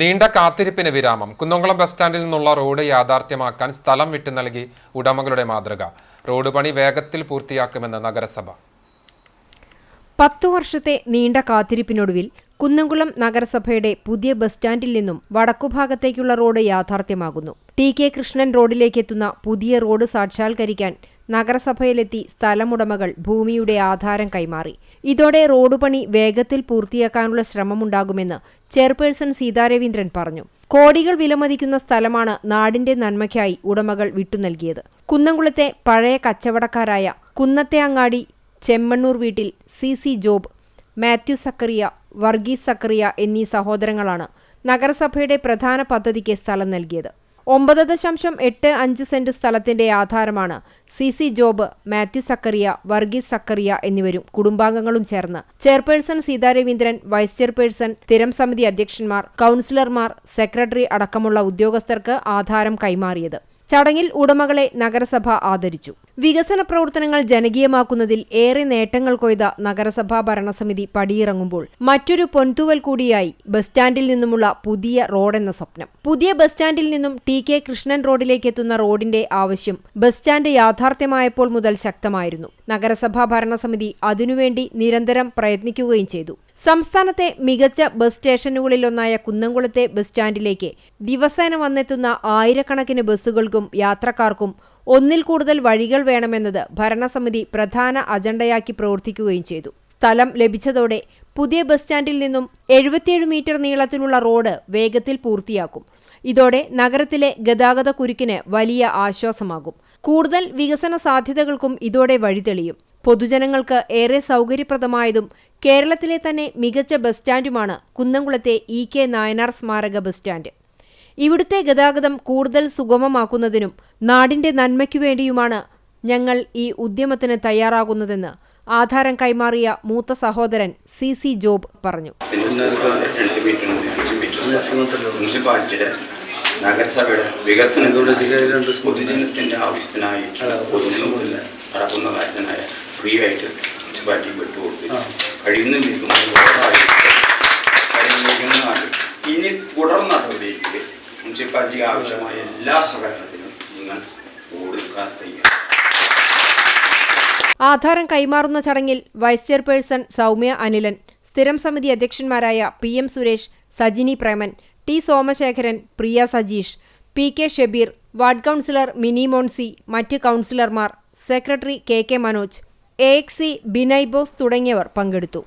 നീണ്ട കാത്തിരിപ്പിന് വിരാമം. കുന്നംകുളം ബസ് സ്റ്റാൻഡിൽ നിന്നുള്ള റോഡ് യാഥാർത്ഥ്യമാക്കാൻ സ്ഥലം വിട്ടു നൽകി ഉടമകളുടെ മാതൃക. റോഡ് പണി വേഗത്തിൽ പൂർത്തിയാക്കുമെന്ന് നഗരസഭ. പത്തു വർഷത്തെ നീണ്ട കാത്തിരിപ്പിനൊടുവിൽ കുന്നംകുളം നഗരസഭയുടെ പുതിയ ബസ് സ്റ്റാൻഡിൽ നിന്നും വടക്കുഭാഗത്തേക്കുള്ള റോഡ് യാഥാർത്ഥ്യമാകുന്നു. ടി കെ കൃഷ്ണൻ റോഡിലേക്കെത്തുന്ന പുതിയ റോഡ് സാക്ഷാത്കരിക്കാൻ നഗരസഭയിലെത്തി സ്ഥലമുടമകൾ ഭൂമിയുടെ ആധാരം കൈമാറി. ഇതോടെ റോഡ് പണി വേഗത്തിൽ പൂർത്തിയാക്കാനുള്ള ശ്രമമുണ്ടാകുമെന്ന് ചെയർപേഴ്സൺ സീതാരവീന്ദ്രൻ പറഞ്ഞു. കോടികൾ വിലമതിക്കുന്ന സ്ഥലമാണ് നാടിന്റെ നന്മയ്ക്കായി ഉടമകൾ വിട്ടുനൽകിയത് കുന്നംകുളത്തെ പഴയ കച്ചവടക്കാരായ കുന്നത്തെ അങ്ങാടി ചെമ്മണ്ണൂർ വീട്ടിൽ സി സി ജോബ് മാത്യു സക്കറിയ വർഗീസ് സക്കറിയ എന്നീ സഹോദരങ്ങളാണ് നഗരസഭയുടെ പ്രധാന പദ്ധതിക്ക് സ്ഥലം നൽകിയത്. ഒമ്പത് ദശാംശം എട്ട് അഞ്ച് സെന്റ് സ്ഥലത്തിന്റെ ആധാരമാണ് സി സി ജോബ് മാത്യു സക്കറിയ വർഗീസ് സക്കറിയ എന്നിവരും കുടുംബാംഗങ്ങളും ചേർന്ന്. ചെയർപേഴ്സൺ സീതാരവീന്ദ്രൻ വൈസ് ചെയർപേഴ്സൺ സ്ഥിരം സമിതി അധ്യക്ഷന്മാർ കൌൺസിലർമാർ സെക്രട്ടറി അടക്കമുള്ള ഉദ്യോഗസ്ഥർക്ക് ആധാരം കൈമാറിയത്. ചടങ്ങിൽ ഉടമകളെ നഗരസഭ ആദരിച്ചു. വികസന പ്രവർത്തനങ്ങൾ ജനകീയമാക്കുന്നതിൽ ഏറെ നേട്ടങ്ങൾ കൊയ്ത നഗരസഭാ ഭരണസമിതി പടിയിറങ്ങുമ്പോൾ മറ്റൊരു പൊൻതുവൽ കൂടിയായി ബസ് സ്റ്റാൻഡിൽ നിന്നുമുള്ള പുതിയ റോഡെന്ന സ്വപ്നം. പുതിയ ബസ് സ്റ്റാൻഡിൽ നിന്നും ടി കെ കൃഷ്ണൻ റോഡിലേക്ക് എത്തുന്ന റോഡിന്റെ ആവശ്യം ബസ് സ്റ്റാൻഡ് യാഥാർത്ഥ്യമായപ്പോൾ മുതൽ ശക്തമായിരുന്നു. നഗരസഭാ ഭരണസമിതി അതിനുവേണ്ടി നിരന്തരം പ്രയത്നിക്കുകയും ചെയ്തു. സംസ്ഥാനത്തെ മികച്ച ബസ് സ്റ്റേഷനുകളിലൊന്നായ കുന്നംകുളത്തെ ബസ് സ്റ്റാൻഡിലേക്ക് ദിവസേന വന്നെത്തുന്ന ആയിരക്കണക്കിന് ബസ്സുകൾക്കും യാത്രക്കാർക്കും ഒന്നിൽ കൂടുതൽ വഴികൾ വേണമെന്നത് ഭരണസമിതി പ്രധാന അജണ്ടയാക്കി പ്രവർത്തിക്കുകയും ചെയ്തു. സ്ഥലം ലഭിച്ചതോടെ പുതിയ ബസ് സ്റ്റാൻഡിൽ നിന്നും എഴുപത്തിയേഴ് മീറ്റർ നീളത്തിലുള്ള റോഡ് വേഗത്തിൽ പൂർത്തിയാക്കും. ഇതോടെ നഗരത്തിലെ ഗതാഗത കുരുക്കിന് വലിയ ആശ്വാസമാകും. കൂടുതൽ വികസന സാധ്യതകൾക്കും ഇതോടെ വഴിതെളിയും. പൊതുജനങ്ങൾക്ക് ഏറെ സൗകര്യപ്രദമായതും കേരളത്തിലെ തന്നെ മികച്ച ബസ് സ്റ്റാൻഡുമാണ് കുന്നംകുളത്തെ ഇ കെ നായനാർ സ്മാരക ബസ് സ്റ്റാൻഡ്. ഇവിടുത്തെ ഗതാഗതം കൂടുതൽ സുഗമമാക്കുന്നതിനും നാടിന്റെ നന്മയ്ക്കു വേണ്ടിയുമാണ് ഞങ്ങൾ ഈ ഉദ്യമത്തിന് തയ്യാറാകുന്നതെന്ന് ആധാരം കൈമാറിയ മൂത്ത സഹോദരൻ സി സി ജോബ് പറഞ്ഞു. നഗരസഭയുടെ വികസന പൊതുജനത്തിന്റെ ആവശ്യത്തിനായി നടക്കുന്ന കാര്യത്തിനായ ഫ്രീ ആയിട്ട് മുനിസിപ്പാലിറ്റി വിട്ടുകൊടുത്തു കഴിയുന്ന കഴിയുന്നതാണ് ഇനി തുടർ നടപടിയിൽ മുനിസിപ്പാലിറ്റിക്ക് ആവശ്യമായ എല്ലാ സഹകരണത്തിനും നിങ്ങൾ കൊടുക്കാൻ തയ്യാറാണ്. ആധാരം കൈമാറുന്ന ചടങ്ങിൽ വൈസ് ചെയർപേഴ്സൺ സൗമ്യ അനിലൻ സ്ഥിരം സമിതി അധ്യക്ഷന്മാരായ P M Suresh Sajini Preman T Somasekharan Priya Sajeesh P K Shabeer ward councillor Mini Moncy മറ്റ് കൗൺസിലർമാർ secretary K K Manoj. A Binaibose C Bose തുടങ്ങിയവർ പങ്കെടുത്തു.